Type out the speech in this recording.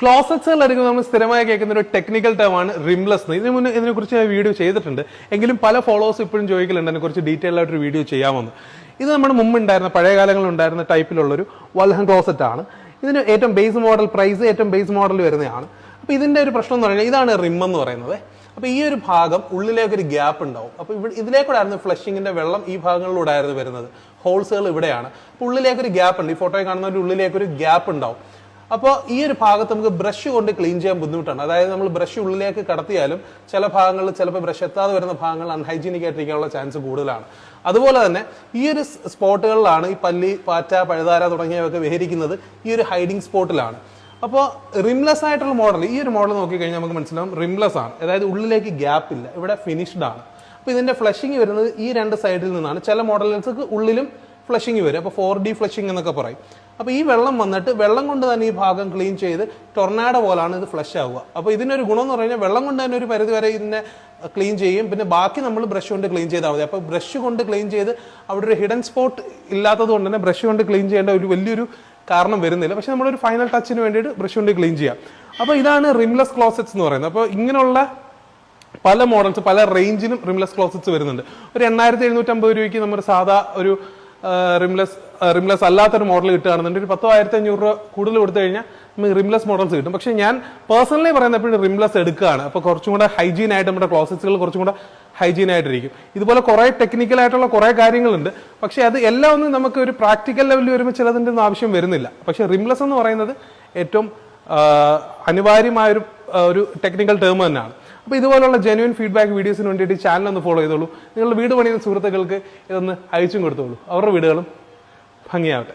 ക്ലോസറ്റ്സുകൾ എടുക്കുന്ന നമ്മൾ സ്ഥിരമായി കേൾക്കുന്ന ഒരു ടെക്നിക്കൽ ടേം ആണ് റിംലെസ് ഇതിനു മുന്നേ ഇതിനെക്കുറിച്ച് ഞാൻ വീഡിയോ ചെയ്തിട്ടുണ്ട്. എങ്കിലും പല ഫോളോവേഴ്സ് ഇപ്പോഴും ചോദിക്കലുണ്ട് അതിനെക്കുറിച്ച് ഡീറ്റെയിൽ ആയിട്ടൊരു വീഡിയോ ചെയ്യാമെന്ന്. ഇത് നമ്മുടെ മുമ്പ് ഉണ്ടായിരുന്ന പഴയ കാലങ്ങളിൽ ഉണ്ടായിരുന്ന ടൈപ്പിലുള്ളൊരു വൽഹൻ ക്ലോസറ്റ് ആണ്. ഇതിന് ഏറ്റവും ബേസ് മോഡൽ പ്രൈസ് ഏറ്റവും ബേസ് മോഡൽ വരുന്നതാണ്. അപ്പോൾ ഇതിന്റെ ഒരു പ്രശ്നം എന്ന് പറഞ്ഞാൽ ഇതാണ് റിം എന്ന് പറയുന്നത്. അപ്പോൾ ഈ ഒരു ഭാഗം ഉള്ളിലേക്ക് ഒരു ഗ്യാപ്പ് ഉണ്ടാവും. അപ്പോൾ ഇവിടെ ഇതിലേക്കൂടായിരുന്നു ഫ്ലഷിങ്ങിന്റെ വെള്ളം ഈ ഭാഗങ്ങളിലൂടെ ആയിരുന്നു വരുന്നത് ഹോൾസുകൾ ഇവിടെയാണ്. അപ്പോൾ ഉള്ളിലേക്ക് ഒരു ഗ്യാപ്പ് ഉണ്ട്. ഈ ഫോട്ടോയിൽ കാണുന്ന ഒരു ഉള്ളിലേക്ക് ഒരു ഗ്യാപ്പ് ഉണ്ടാവും. അപ്പോൾ ഈ ഒരു ഭാഗത്ത് നമുക്ക് ബ്രഷ് കൊണ്ട് ക്ലീൻ ചെയ്യാൻ ബുദ്ധിമുട്ടാണ്. അതായത് നമ്മൾ ബ്രഷ് ഉള്ളിലേക്ക് കടത്തിയാലും ചില ഭാഗങ്ങളിൽ ചിലപ്പോൾ ബ്രഷ് എത്താതെ വരുന്ന ഭാഗങ്ങൾ അൺഹൈജീനിക് ആയിട്ടിരിക്കാനുള്ള ചാൻസ് കൂടുതലാണ്. അതുപോലെ തന്നെ ഈ ഒരു സ്പോട്ടുകളിലാണ് ഈ പല്ലി പാറ്റ പഴുതാര തുടങ്ങിയവയൊക്കെ വിഹരിക്കുന്നത് ഈ ഒരു ഹൈഡിങ് സ്പോട്ടിലാണ് അപ്പോൾ റിംലെസ് ആയിട്ടുള്ള മോഡൽ ഈ ഒരു മോഡൽ നോക്കിക്കഴിഞ്ഞാൽ നമുക്ക് മനസ്സിലാവും റിംലെസ് ആണ്. അതായത് ഉള്ളിലേക്ക് ഗ്യാപ്പ് ഇല്ല. ഇവിടെ ഫിനിഷ്ഡ് ആണ്. അപ്പോൾ ഇതിന്റെ ഫ്ലഷിങ് വരുന്നത് ഈ രണ്ട് സൈഡിൽ നിന്നാണ്. ചില മോഡൽസ് ഉള്ളിലും ഫ്ലഷിങ് വരും. അപ്പോൾ ഫോർ ഡി ഫ്ലഷിങ് എന്നൊക്കെ പറയും. അപ്പോൾ ഈ വെള്ളം വന്നിട്ട് വെള്ളം കൊണ്ട് തന്നെ ഈ ഭാഗം ക്ലീൻ ചെയ്ത് ടൊർണാഡോ പോലാണ് ഇത് ഫ്ലഷ് ആവുക. അപ്പോൾ ഇതിനൊരു ഗുണം എന്ന് പറഞ്ഞാൽ വെള്ളം കൊണ്ട് തന്നെ ഒരു പരിധി വരെ ഇതിനെ ക്ലീൻ ചെയ്യും. പിന്നെ ബാക്കി നമ്മൾ ബ്രഷ് കൊണ്ട് ക്ലീൻ ചെയ്താൽ മതി. അപ്പോൾ ബ്രഷ് കൊണ്ട് ക്ലീൻ ചെയ്ത് അവിടെ ഒരു ഹിഡൻ സ്പോട്ട് ഇല്ലാത്തത് കൊണ്ട് തന്നെ ബ്രഷ് കൊണ്ട് ക്ലീൻ ചെയ്യേണ്ട ഒരു വലിയൊരു കാരണം വരുന്നില്ല. പക്ഷെ നമ്മളൊരു ഫൈനൽ ടച്ചിന് വേണ്ടിയിട്ട് ബ്രഷ് കൊണ്ട് ക്ലീൻ ചെയ്യാം. അപ്പോൾ ഇതാണ് റിംലെസ് ക്ലോസറ്റ്സ് എന്ന് പറയുന്നത്. അപ്പോൾ ഇങ്ങനെയുള്ള പല മോഡൽസ് പല റേഞ്ചിനും റിംലെസ് ക്ലോസറ്റ്സ് വരുന്നുണ്ട്. ഒരു എണ്ണായിരത്തി എഴുന്നൂറ്റമ്പത് രൂപയ്ക്ക് നമ്മൾ സാധാ ഒരു റിംലെസ് റിംലെസ് അല്ലാത്തൊരു മോഡൽ കിട്ടുകയാണെന്നുണ്ടെങ്കിൽ ഒരു പത്തോ ആയിരത്തി അഞ്ഞൂറ് രൂപ കൂടുതൽ കൊടുത്തു കഴിഞ്ഞാൽ നമുക്ക് റിംലെസ് മോഡൽസ് കിട്ടും. പക്ഷേ ഞാൻ പേഴ്സണലി പറയുന്ന എപ്പോഴും റിംലെസ് എടുക്കുകയാണ്. അപ്പോൾ കുറച്ചും കൂടെ ഹൈജീൻ ആയിട്ട് നമ്മുടെ ക്ലോസറ്റ്സുകൾ കുറച്ചും കൂടെ ഹൈജീൻ ആയിട്ടിരിക്കും ഇതുപോലെ കുറേ ടെക്നിക്കൽ ആയിട്ടുള്ള കുറേ കാര്യങ്ങളുണ്ട്. പക്ഷേ അത് എല്ലാം ഒന്നും നമുക്ക് ഒരു പ്രാക്ടിക്കൽ ലെവലിൽ വരുമ്പോൾ ചിലതിന്റെ ഒന്നും ആവശ്യം വരുന്നില്ല. പക്ഷേ റിംലെസ് എന്ന് പറയുന്നത് ഏറ്റവും അനിവാര്യമായൊരു ഒരു ടെക്നിക്കൽ ടേം തന്നെയാണ്. അപ്പോൾ ഇതുപോലുള്ള ജെന്യൂൻ ഫീഡ്ബാക്ക് വീഡിയോസിന് വേണ്ടിയിട്ട് ചാനൽ ഒന്ന് ഫോളോ ചെയ്തോളൂ. നിങ്ങളുടെ വീട് പണിയുന്ന സുഹൃത്തുക്കൾക്ക് ഇതൊന്ന് അയച്ചും കൊടുത്തോളൂ. അവരുടെ വീടുകളും ഭംഗിയാവട്ടെ.